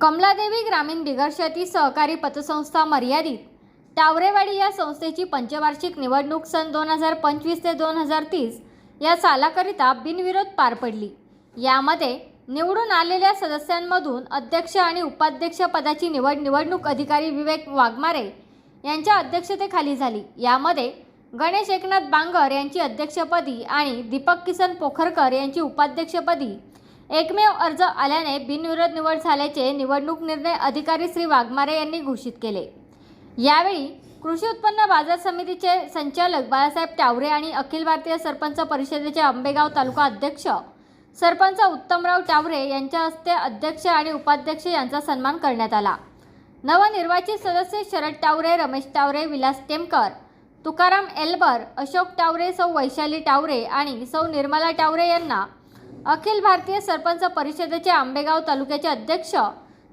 कमलादेवी ग्रामीण बिगरशेती सहकारी पतसंस्था मर्यादित. टावरेवाडी या संस्थेची पंचवार्षिक निवडणूक सन दोन हजार पंचवीस ते दोन हजार तीस या सालाकरिता बिनविरोध पार पडली. यामध्ये निवडून आलेल्या सदस्यांमधून अध्यक्ष आणि उपाध्यक्ष पदाची निवड निवडणूक अधिकारी विवेक वाघमारे यांच्या अध्यक्षतेखाली झाली. यामध्ये गणेश एकनाथ बांगर यांची अध्यक्षपदी आणि दीपक किसन पोखरकर यांची उपाध्यक्षपदी एकमेव अर्ज आल्याने बिनविरोध निवड झाल्याचे निवडणूक निर्णय अधिकारी श्री वाघमारे यांनी घोषित केले. यावेळी कृषी उत्पन्न बाजार समितीचे संचालक बाळासाहेब टावरे आणि अखिल भारतीय सरपंच परिषदेचे आंबेगाव तालुका अध्यक्ष सरपंच उत्तमराव टावरे यांच्या हस्ते अध्यक्ष आणि उपाध्यक्ष यांचा सन्मान करण्यात आला. नवनिर्वाचित सदस्य शरद टावरे रमेश टावरे विलास टेमकर तुकाराम एल्बर अशोक टावरे सौ वैशाली टावरे आणि सौ निर्मला टावरे यांना अखिल भारतीय सरपंच परिषदेचे आंबेगाव तालुक्याचे अध्यक्ष